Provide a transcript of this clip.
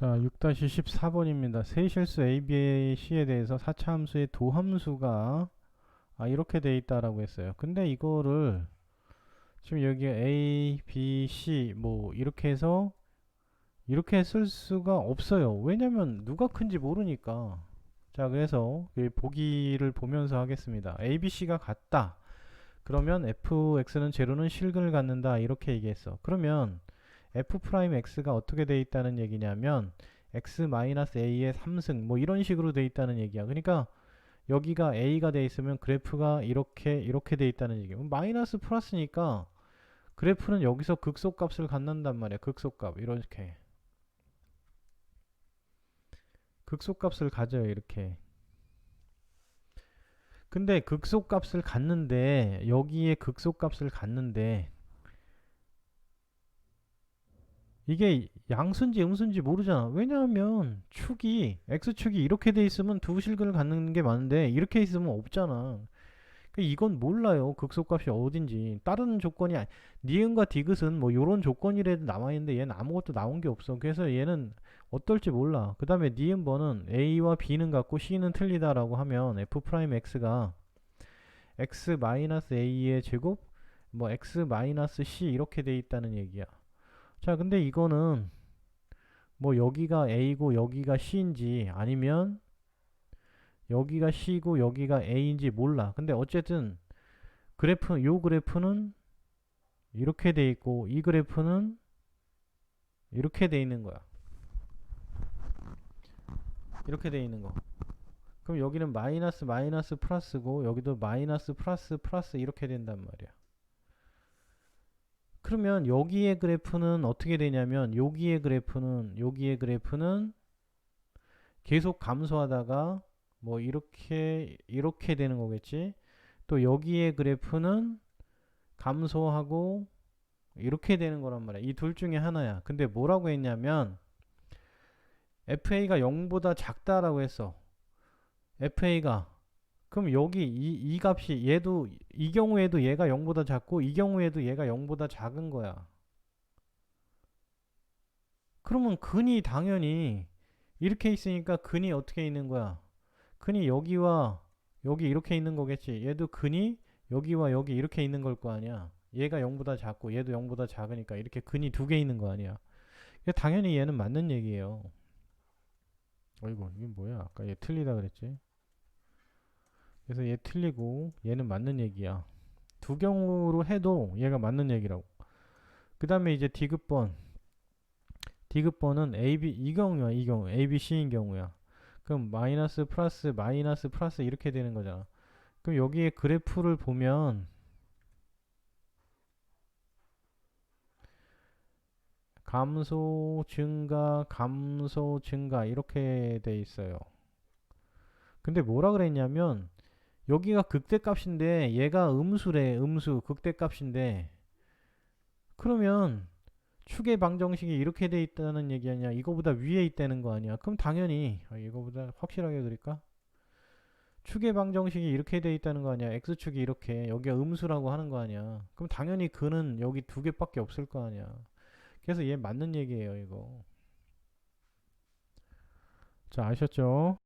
자, 6-14번입니다. 세실수 ABC에 대해서 4차 함수의 도함수가 아, 이렇게 돼 있다라고 했어요. 근데 이거를 지금 여기 A, B, C 뭐 이렇게 해서 이렇게 쓸 수가 없어요. 왜냐면 누가 큰지 모르니까. 자, 그래서 이 보기를 보면서 하겠습니다. A, B, C가 같다. 그러면 fx는 제로는 실근을 갖는다. 이렇게 얘기했어. 그러면 f'x가 어떻게 돼 있다는 얘기냐면 x-a의 3승 뭐 이런 식으로 돼 있다는 얘기야. 그러니까 여기가 a가 돼 있으면 그래프가 이렇게 이렇게 돼 있다는 얘기야. 마이너스 플러스니까 그래프는 여기서 극소값을 갖는단 말이야. 극소값 이렇게 극소값을 가져요. 이렇게 근데 극소값을 갖는데 여기에 극소값을 갖는데 이게 양수인지 음수인지 모르잖아. 왜냐하면 축이 x축이 이렇게 돼 있으면 두 실근을 갖는 게 많은데 이렇게 있으면 없잖아. 그러니까 이건 몰라요. 극소값이 어딘지. 다른 조건이 아니, 니은과 디귿은 뭐 요런 조건이라도 남아 있는데 얘는 아무것도 나온 게 없어. 그래서 얘는 어떨지 몰라. 그 다음에 니은 번은 a와 b는 같고 c는 틀리다라고 하면 f'x가 x-a의 제곱 뭐 x-c 이렇게 돼 있다는 얘기야. 자, 근데 이거는 뭐 여기가 A고 여기가 C인지 아니면 여기가 C고 여기가 A인지 몰라. 근데 어쨌든 그래프 요 그래프는 이렇게 돼 있고 이 그래프는 이렇게 돼 있는 거야. 이렇게 돼 있는 거. 그럼 여기는 마이너스 마이너스 플러스고 여기도 마이너스 플러스 플러스 이렇게 된단 말이야. 그러면 여기의 그래프는 어떻게 되냐면 여기의 그래프는 여기의 그래프는 계속 감소하다가 뭐 이렇게 이렇게 되는 거겠지. 또 여기의 그래프는 감소하고 이렇게 되는 거란 말이야. 이 둘 중에 하나야. 근데 뭐라고 했냐면 FA가 0보다 작다라고 했어. FA가 그럼 여기 이, 이 값이 얘도 이 경우에도 얘가 0보다 작고 이 경우에도 얘가 0보다 작은 거야. 그러면 근이 당연히 이렇게 있으니까 근이 어떻게 있는 거야? 근이 여기와 여기 이렇게 있는 거겠지. 얘도 근이 여기와 여기 이렇게 있는 걸 거 아니야. 얘가 0보다 작고 얘도 0보다 작으니까 이렇게 근이 두 개 있는 거 아니야. 당연히 얘는 맞는 얘기예요. 어이구 이게 뭐야? 아까 얘 틀리다 그랬지. 그래서 얘 틀리고 얘는 맞는 얘기야. 두 경우로 해도 얘가 맞는 얘기라고. 그 다음에 이제 디귿번. 디귿번은 AB 이 경우야 이 경우 ABC인 경우야. 그럼 마이너스 플러스 마이너스 플러스 이렇게 되는 거잖아. 그럼 여기에 그래프를 보면 감소 증가 감소 증가 이렇게 돼 있어요. 근데 뭐라 그랬냐면 여기가 극대값인데 얘가 음수래 음수 극대값인데. 그러면 축의 방정식이 이렇게 돼 있다는 얘기 아니야? 이거보다 위에 있다는 거 아니야? 그럼 당연히 아, 이거보다 확실하게 그릴까? 축의 방정식이 이렇게 돼 있다는 거 아니야? x축이 이렇게 여기가 음수라고 하는 거 아니야? 그럼 당연히 그는 여기 두 개밖에 없을 거 아니야? 그래서 얘 맞는 얘기예요 이거. 자 아셨죠